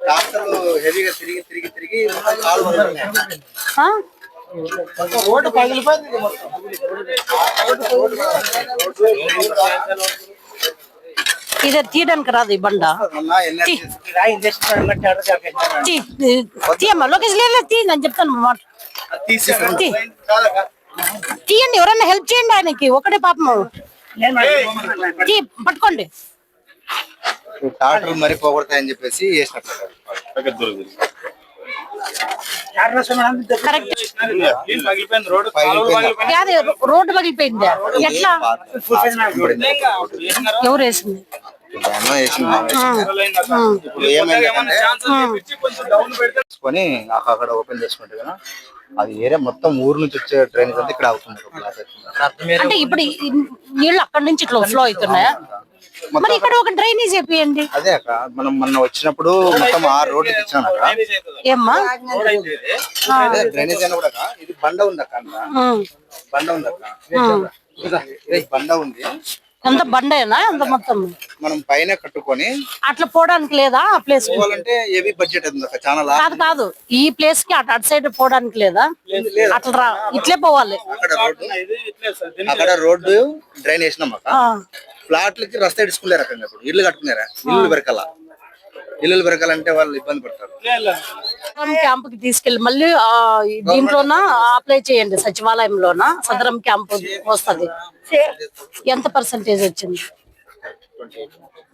ట్రాక్టర్లు హెవీగా తిరిగి తిరిగి తిరిగి కాలు పగిలిపోయింది ఇది తీయడానికి రాదు ఈ బండ. తీయమ్మా లోకేష్ లేదు తీ నేను చెప్తాను మాట. తీయండి ఎవరైనా హెల్ప్ చేయండి ఆయనకి. ఒకటే పాపం తీ పట్టుకోండి. ఈ ట్రాక్టర్లు మరి పోగొడతాయని చెప్పేసి వేసినట్టు కరెక్ట్ పగిలిపోయింది రోడ్డు పగిలిపోయింది. అదే రోడ్డు పగిలిపోయిందా ఎట్లా ఎవరు వేసింది దాన్ని వేసింది. ఆ. ఇప్పుడు ఏమైందంటే తీసుకొని నాకు అక్కడ ఓపెన్ చేసుకుంటే కదా అది ఏరియా మొత్తం ఊరు నుంచి వచ్చే ట్రైన్ అంతా ఇక్కడ అవుతుంది ఒక క్లాస్ అవుతుంది. అంటే ఇప్పుడు ఈ నీళ్ళు అక్కడి నుంచి ఇట్లా ఫ్లో అవుతున్నాయా మరి ఇక్కడ ఒక డ్రైనేజ్ చెప్పియండి అదే అక్క మనం మొన్న వచ్చినప్పుడు మొత్తం ఆ రోడ్డుకి ఇచ్చాను అక్క. ఏమ్మా? డ్రైనేజ్ కూడా ఇది బండ ఉంది అక్క అంతా. బండ ఉంది అక్క. బండ ఉంది. ఎంత బండేనా? ఎంత మొత్తం? మనం పైన కట్టుకొని అట్లా పోవడానికి లేదా ఆ ప్లేస్ పోవాలంటే ఏవి బడ్జెట్ చాలా కాదు కాదు. ఈ ప్లేస్కి అటు అటు సైడ్ పోవడానికి లేదా? అట్లా రా ఇట్లే పోవాలి. అక్కడ రోడ్డు డ్రైన్ వేసినాం. ఫ్లాట్లకి రస్తా ఇడుచుకునే రకంగా ఇప్పుడు. ఇల్లు కట్టుకున్నారా? ఇల్లు పెరకాల ఇల్లు పెరకాలంటే వాళ్ళు ఇబ్బంది పడతారు. సదరం క్యాంప్కి తీసుకెళ్ళి మళ్ళీ దీంట్లోన అప్లై చేయండి సచివాలయంలోన? సదరం క్యాంప్ వస్తది. ఎంత పర్సంటేజ్ వచ్చింది?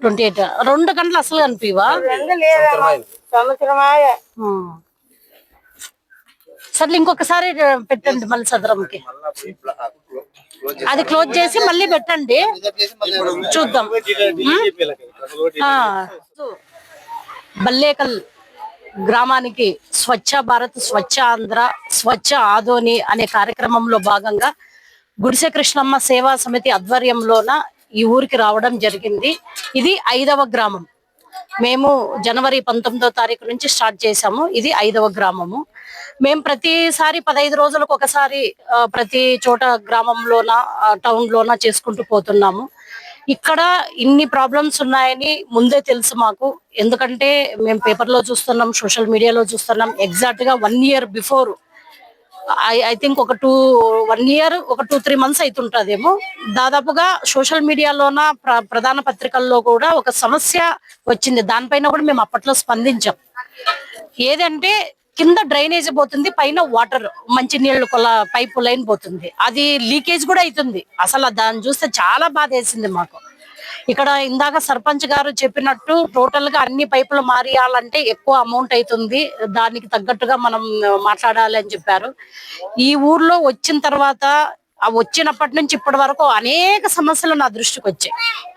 Twenty eight. రెండు గంటలు అసలు కనిపివా సర్లే ఇంకొకసారి పెట్టండి మళ్ళీ సదరంకి. అది క్లోజ్ చేసి మళ్ళీ పెట్టండి. చూద్దాం. బల్లేకల్ గ్రామానికి స్వచ్ఛ భారత్ స్వచ్ఛ ఆంధ్ర స్వచ్ఛ ఆదోని అనే కార్యక్రమంలో భాగంగా గుడిసె కృష్ణమ్మ సేవా సమితి ఆధ్వర్యంలోన ఈ ఊరికి రావడం జరిగింది. ఇది ఐదవ గ్రామం. మేము జనవరి పంతొమ్మిదో తారీఖు నుంచి స్టార్ట్ చేశాము. ఇది ఐదవ గ్రామము. మేము ప్రతిసారి పదహైదు రోజులకు ఒకసారి ప్రతి చోట గ్రామంలోన టౌన్లోన టౌన్ లోన చేసుకుంటూ పోతున్నాము. ఇక్కడ ఇన్ని ప్రాబ్లమ్స్ ఉన్నాయని ముందే తెలుసు మాకు. ఎందుకంటే మేము పేపర్లో చూస్తున్నాం సోషల్ మీడియాలో చూస్తున్నాం. ఎగ్జాక్ట్గా one year before I I think ఒక టూ వన్ ఇయర్ ఒక టూ త్రీ మంత్స్ అవుతుంటుందేమో దాదాపుగా సోషల్ మీడియాలోన ప్ర ప్రధాన పత్రికల్లో కూడా ఒక సమస్య వచ్చింది. దానిపైన కూడా మేము అప్పట్లో స్పందించాం. ఏదంటే కింద డ్రైనేజ్ పోతుంది పైన వాటర్ మంచి నీళ్ళు కొల పైపు లైన్ పోతుంది. అది లీకేజ్ కూడా అవుతుంది అసలు దాన్ని చూస్తే చాలా బాధ వేసింది మాకు. ఇక్కడ ఇందాక సర్పంచ్ గారు చెప్పినట్టు టోటల్గా అన్ని పైపులు మారియాలంటే ఎక్కువ అమౌంట్ అవుతుంది. దానికి తగ్గట్టుగా మనం మాట్లాడాలి అని చెప్పారు. ఈ ఊర్లో వచ్చిన తర్వాత వచ్చినప్పటి నుంచి ఇప్పటి వరకు అనేక సమస్యలు నా దృష్టికి వచ్చాయి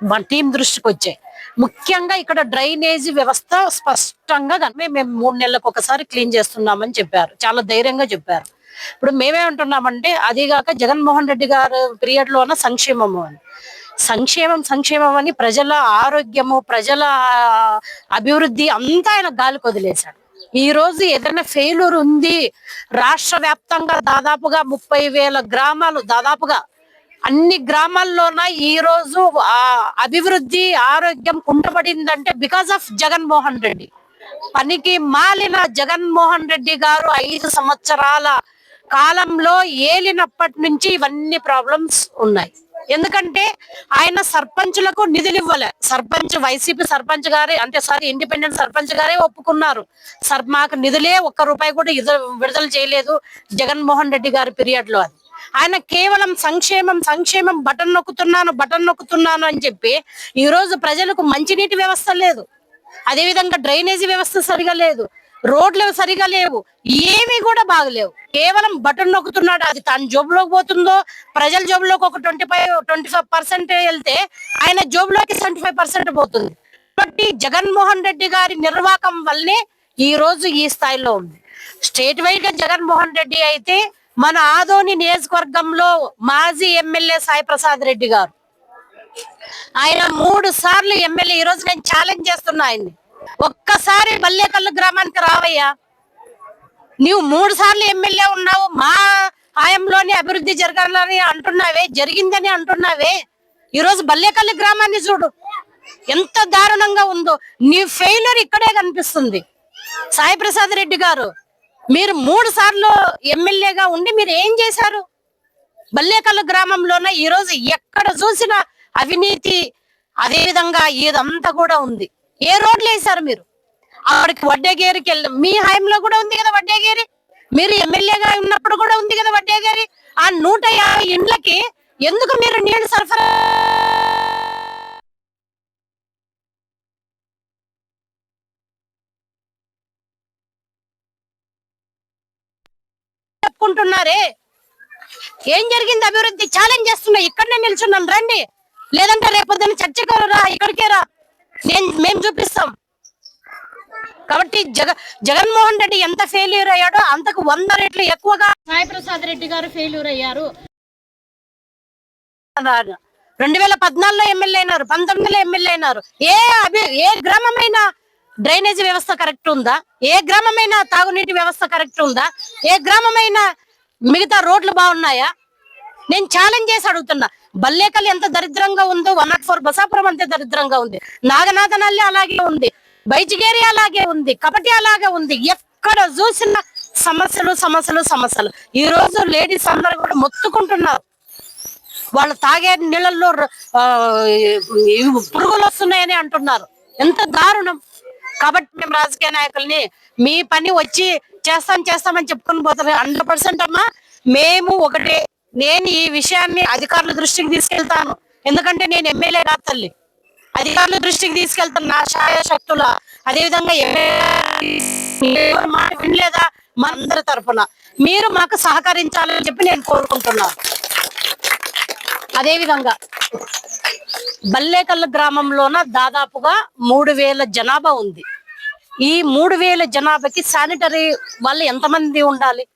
మా టీం దృష్టికి వచ్చాయి ముఖ్యంగా ఇక్కడ డ్రైనేజీ వ్యవస్థ స్పష్టంగా కనిపి మేము మూడు నెలలకు ఒకసారి క్లీన్ చేస్తున్నామని చెప్పారు. చాలా ధైర్యంగా చెప్పారు. ఇప్పుడు మేమేమంటున్నామంటే అదిగాక జగన్మోహన్ రెడ్డి గారు పీరియడ్ లోన సంక్షేమము అని. సంక్షేమం సంక్షేమం అని ప్రజల ఆరోగ్యము ప్రజల అభివృద్ధి అంతా ఆయన గాలికి వదిలేశాడు. ఈ రోజు ఏదైనా ఫెయిల్యూర్ ఉంది రాష్ట్ర వ్యాప్తంగా దాదాపుగా ముప్పై వేల గ్రామాలు దాదాపుగా అన్ని గ్రామాల్లోన ఈ రోజు ఆ అభివృద్ధి ఆరోగ్యం కుంటపడిందంటే బికాస్ ఆఫ్ జగన్మోహన్ రెడ్డి. పనికి మాలిన జగన్మోహన్ రెడ్డి గారు ఐదు సంవత్సరాల కాలంలో ఏలినప్పటి నుంచి ఇవన్నీ ప్రాబ్లమ్స్ ఉన్నాయి. ఎందుకంటే ఆయన సర్పంచులకు నిధులు ఇవ్వలే సర్పంచ్ వైసీపీ సర్పంచ్ గారే అంటే సారీ ఇండిపెండెంట్ సర్పంచ్ గారే ఒప్పుకున్నారు. సర్ మాకు నిధులే ఒక్క రూపాయి కూడా విడుదల చేయలేదు జగన్మోహన్ రెడ్డి గారి పీరియడ్లో అది. ఆయన కేవలం సంక్షేమం సంక్షేమం బటన్ నొక్కుతున్నాను బటన్ నొక్కుతున్నాను అని చెప్పి ఈ రోజు ప్రజలకు మంచినీటి వ్యవస్థ లేదు. అదే విధంగా డ్రైనేజీ వ్యవస్థ సరిగా లేదు. రోడ్లు సరిగా లేవు. ఏమీ కూడా బాగలేవు. కేవలం బటన్ నొక్కుతున్నాడు. అది తన జోబులోకి పోతుందో ప్రజల జోబులోకి ఒక twenty five twenty five percent వెళ్తే ఆయన జోబులోకి సెవెంటీ ఫైవ్ పర్సెంట్ పోతుంది. కాబట్టి జగన్మోహన్ రెడ్డి గారి నిర్వాహకం వల్లే ఈ రోజు ఈ స్థాయిలో ఉంది. స్టేట్ వైడ్గా జగన్మోహన్ రెడ్డి అయితే మన ఆదోని నియోజకవర్గంలో మాజీ ఎమ్మెల్యే సాయి ప్రసాద్ రెడ్డి గారు. ఆయన మూడు సార్లు ఎమ్మెల్యే ఈ రోజు నేను ఛాలెంజ్ చేస్తున్నా ఆయన్ని. ఒక్కసారి బల్లేకల్లు గ్రామానికి రావయ్యా. నీవు మూడు సార్లు ఎమ్మెల్యే ఉన్నావు మా హయాంలోనే అభివృద్ధి జరగాలని అంటున్నావే జరిగిందని అంటున్నావే. ఈరోజు రోజు బల్లేకల్లి గ్రామాన్ని చూడు. ఎంత దారుణంగా ఉందో. నీ ఫెయిల్యూర్ ఇక్కడే కనిపిస్తుంది. సాయి ప్రసాద్ రెడ్డి గారు మీరు మూడు సార్లు ఎమ్మెల్యేగా ఉండి మీరు ఏం చేశారు? బల్లేకల్లు గ్రామంలోన ఈరోజు ఎక్కడ చూసినా అవినీతి అదేవిధంగా ఇదంతా కూడా ఉంది. ఏ రోడ్లు వేశారు మీరు? అక్కడికి వడ్డేగేరికి వెళ్ళి మీ హయాంలో కూడా ఉంది కదా వడ్డేగేరి? మీరు ఎమ్మెల్యేగా ఉన్నప్పుడు కూడా ఉంది కదా వడ్డేగేరి? ఆ నూట యాభై ఇండ్లకి ఎందుకు మీరు నీళ్ళు సరఫరా చెప్పుకుంటున్నారే ఏం జరిగింది అభివృద్ధి? ఛాలెంజ్ చేస్తున్నా. ఇక్కడనే నిల్చున్నాను రండి. లేదంటే రేపొద్దున చర్చకు రా ఇక్కడికే రా. నేను మేము చూపిస్తాం. కాబట్టి జగ జగన్మోహన్ రెడ్డి ఎంత ఫెయిల్యూర్ అయ్యాడో అంతకు వంద రెట్లు ఎక్కువగా సాయి ప్రసాద్ రెడ్డి గారు ఫెయిల్యూర్ అయ్యారు. రెండు వేల పద్నాలుగులో ఎమ్మెల్యే అయినారు పంతొమ్మిదిలో ఎమ్మెల్యే అయినారు. ఏ అభి ఏ గ్రామమైనా డ్రైనేజ్ వ్యవస్థ కరెక్ట్ ఉందా? ఏ గ్రామమైన తాగునీటి వ్యవస్థ కరెక్ట్ ఉందా? ఏ గ్రామమైన మిగతా రోడ్లు బాగున్నాయా? నేను ఛాలెంజ్ చేసి అడుగుతున్నా. బల్లేకల్ ఎంత దరిద్రంగా ఉందో వన్ నాట్ ఫోర్ బసాపురం అంతే దరిద్రంగా ఉంది. నాగనాథనల్లి అలాగే ఉంది. బైజిగేరి అలాగే ఉంది. కపటి అలాగే ఉంది. ఎక్కడ చూసిన సమస్యలు సమస్యలు సమస్యలు. ఈ రోజు లేడీస్ అందరూ కూడా మొత్తుకుంటున్నారు. వాళ్ళు తాగే నీళ్ళల్లో ఆ, పురుగులు వస్తున్నాయని అంటున్నారు. ఎంత దారుణం. కాబట్టి మేము రాజకీయ నాయకుల్ని మీ పని వచ్చి చేస్తాం చేస్తామని చెప్పుకొని పోతారు. హండ్రెడ్ పర్సెంట్ అమ్మా మేము ఒకటే. నేను ఈ విషయాన్ని అధికారుల దృష్టికి తీసుకెళ్తాను. ఎందుకంటే నేను ఎమ్మెల్యే కాదు తల్లి. అధికారుల దృష్టికి తీసుకెళ్తాను నా శాయ శక్తుల అదేవిధంగా మాట వినలేదా? మనందరి తరపున. మీరు మాకు సహకరించాలని చెప్పి నేను కోరుకుంటున్నాను. అదేవిధంగా విధంగా బల్లేకల్ గ్రామంలోన దాదాపుగా మూడు వేల జనాభా ఉంది. ఈ మూడు వేల జనాభాకి శానిటరీ వాళ్ళు ఎంతమంది ఉండాలి?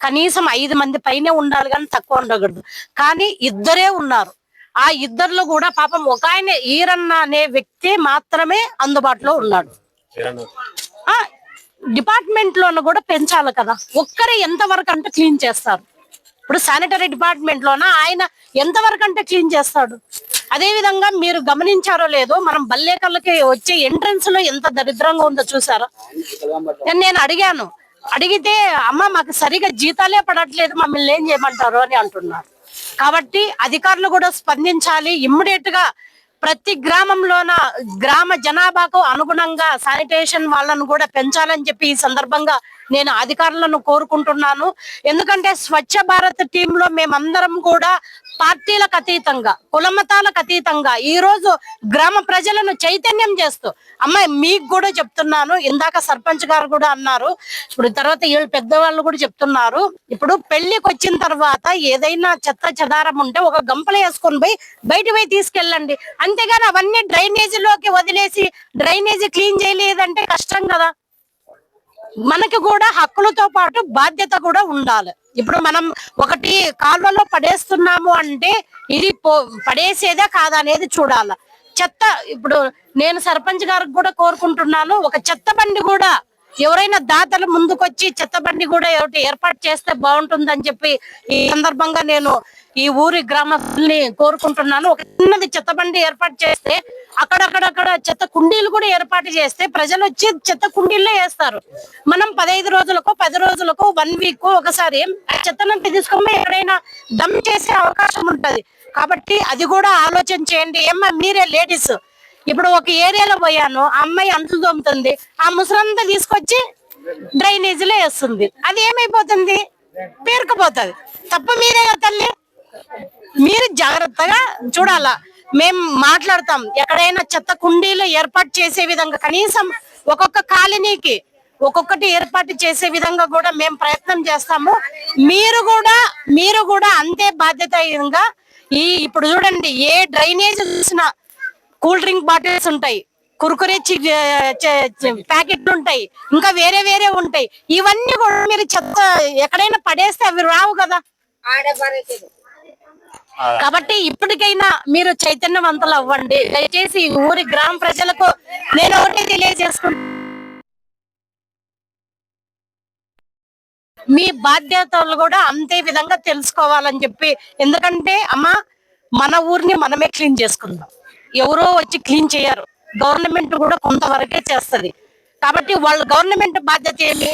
కనీసం ఐదు మంది పైనే ఉండాలి కానీ తక్కువ ఉండకూడదు. కానీ ఇద్దరే ఉన్నారు. ఆ ఇద్దరిలో కూడా పాపం ఒక ఆయన ఈరన్న అనే వ్యక్తి మాత్రమే అందుబాటులో ఉన్నాడు. ఆ డిపార్ట్మెంట్ లోన కూడా పెంచాలి కదా. ఒక్కరే ఎంత వరకు అంటే క్లీన్ చేస్తారు? ఇప్పుడు శానిటరీ డిపార్ట్మెంట్ లోన ఆయన ఎంత వరకు అంటే క్లీన్ చేస్తాడు? అదే విధంగా మీరు గమనించారో లేదో మనం బల్లేకల్లకి వచ్చే ఎంట్రన్స్లో ఎంత దరిద్రంగా ఉందో చూసారా? నేను- నేను అడిగాను. అడిగితే అమ్మ మాకు సరిగా జీతాలే పడట్లేదు మమ్మల్ని ఏం చేయమంటారు? అని అంటున్నారు. కాబట్టి అధికారులు కూడా స్పందించాలి. ఇమ్మీడియట్గా ప్రతి గ్రామంలోన గ్రామ జనాభాకు అనుగుణంగా శానిటేషన్ వాళ్ళను కూడా పెంచాలని చెప్పి ఈ సందర్భంగా నేను అధికారులను కోరుకుంటున్నాను. ఎందుకంటే స్వచ్ఛ భారత్ టీంలో మేమందరం కూడా పార్టీలకు అతీతంగా కులమతాలకు అతీతంగా ఈ రోజు గ్రామ ప్రజలను చైతన్యం చేస్తూ అమ్మాయి మీకు కూడా చెప్తున్నాను ఇందాక సర్పంచ్ గారు కూడా అన్నారు ఇప్పుడు తర్వాత వీళ్ళు పెద్దవాళ్ళు కూడా చెప్తున్నారు ఇప్పుడు పెళ్ళికి వచ్చిన తర్వాత ఏదైనా చెత్త చెదారం ఉంటే ఒక గంపలు వేసుకొని పోయి బయట పోయి తీసుకెళ్ళండి. అంతేగాని అవన్నీ డ్రైనేజీలోకి వదిలేసి డ్రైనేజీ క్లీన్ చేయలేదంటే కష్టం కదా. మనకి కూడా హక్కులతో పాటు బాధ్యత కూడా ఉండాలి. ఇప్పుడు మనం ఒకటి కాలువలో పడేస్తున్నాము అంటే ఇది పడేసేదే కాదా అనేది చూడాలి. చెత్త ఇప్పుడు నేను సర్పంచ్ గారికి కూడా కోరుకుంటున్నాను ఒక చెత్త బండి కూడా ఎవరైనా దాతలు ముందుకొచ్చి చెత్త బండి కూడా ఒకటి ఏర్పాటు చేస్తే బాగుంటుందని చెప్పి ఈ సందర్భంగా నేను ఈ ఊరి గ్రామస్తుల్ని కోరుకుంటున్నాను. ఒక చిన్నది చెత్త బండి ఏర్పాటు చేస్తే అక్కడక్కడక్కడ చెత్త కుండీలు కూడా ఏర్పాటు చేస్తే ప్రజలు వచ్చి చెత్త కుండీల్లో వేస్తారు. మనం పదహైదు రోజులకు పది రోజులకు వన్ వీక్ ఒకసారి ఆ చెత్తనంతా తీసుకొని ఎక్కడైనా దమ్ చేసే అవకాశం ఉంటుంది. కాబట్టి అది కూడా ఆలోచన చేయండి. ఏమ్మా మీరే లేడీస్. ఇప్పుడు ఒక ఏరియాలో పోయాను ఆ అమ్మాయి అంట్లు తోముతుంది ఆ ముసలంతా తీసుకొచ్చి డ్రైనేజీలో వేస్తుంది. అది ఏమైపోతుంది? పేరుకుపోతుంది. తప్ప మీరే తల్లి? మీరు జాగ్రత్తగా చూడాలా. మేము మాట్లాడతాం. ఎక్కడైనా చెత్త కుండీలు ఏర్పాటు చేసే విధంగా కనీసం ఒక్కొక్క కాలనీకి ఒక్కొక్కటి ఏర్పాటు చేసే విధంగా కూడా మేము ప్రయత్నం చేస్తాము. మీరు కూడా మీరు కూడా అంతే బాధ్యతగా ఈ ఇప్పుడు చూడండి ఏ డ్రైనేజ్ చూసినా కూల్ డ్రింక్ బాటిల్స్ ఉంటాయి. కురుకురే చి- ప్యాకెట్లు ఉంటాయి. ఇంకా వేరే వేరే ఉంటాయి. ఇవన్నీ కూడా మీరు చెత్త ఎక్కడైనా పడేస్తే అవి రావు కదా. కాబట్టి ఇప్పటికైనా మీరు చైతన్యవంతులు అవ్వండి దయచేసి ఊరి గ్రామ ప్రజలకు నేను ఒకటి తెలియజేసుకుంటా మీ బాధ్యతలు కూడా అంతే విధంగా తెలుసుకోవాలని చెప్పి. ఎందుకంటే అమ్మ మన ఊరిని మనమే క్లీన్ చేసుకుందాం. ఎవరో వచ్చి క్లీన్ చేయరు. గవర్నమెంట్ కూడా కొంతవరకే చేస్తది. కాబట్టి వాళ్ళు గవర్నమెంట్ బాధ్యత ఏమి?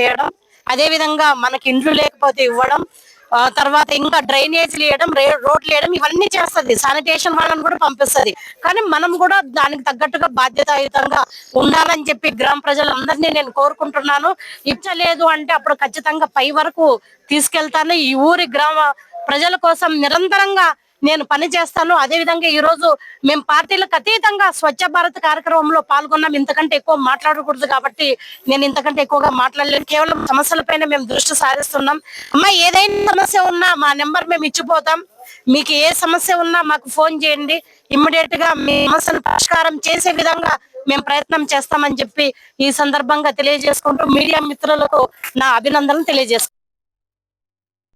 చేయడం. అదే విధంగా మనకి ఇండ్లు లేకపోతే ఇవ్వడం. తర్వాత ఇంకా డ్రైనేజ్ వేయడం రే- రోడ్లు వేయడం ఇవన్నీ చేస్తది. శానిటేషన్ వాళ్ళని కూడా పంపిస్తుంది. కానీ మనం కూడా దానికి తగ్గట్టుగా బాధ్యతాయుతంగా ఉండాలని చెప్పి గ్రామ ప్రజలందరినీ నేను కోరుకుంటున్నాను. ఇచ్చలేదు అంటే అప్పుడు ఖచ్చితంగా పై వరకు తీసుకెళ్తాను. ఈ ఊరి గ్రామ ప్రజల కోసం నిరంతరంగా నేను పని చేస్తాను. అదే విధంగా ఈ రోజు మేము పార్టీలకు అతీతంగా స్వచ్ఛ భారత్ కార్యక్రమంలో పాల్గొన్నాం. ఇంతకంటే ఎక్కువ మాట్లాడకూడదు కాబట్టి నేను ఇంతకంటే ఎక్కువగా మాట్లాడలేను. కేవలం సమస్యలపైన మేము దృష్టి సారిస్తున్నాం. అమ్మా ఏదైనా సమస్య ఉన్నా మా నెంబర్ మేము ఇచ్చిపోతాం. మీకు ఏ సమస్య ఉన్నా మాకు ఫోన్ చేయండి. ఇమ్మీడియట్గా మీ సమస్యను పరిష్కారం చేసే విధంగా మేము ప్రయత్నం చేస్తామని చెప్పి ఈ సందర్భంగా తెలియజేసుకుంటూ మీడియా మిత్రులకు నా అభినందనలు తెలియజేసుకుంటాం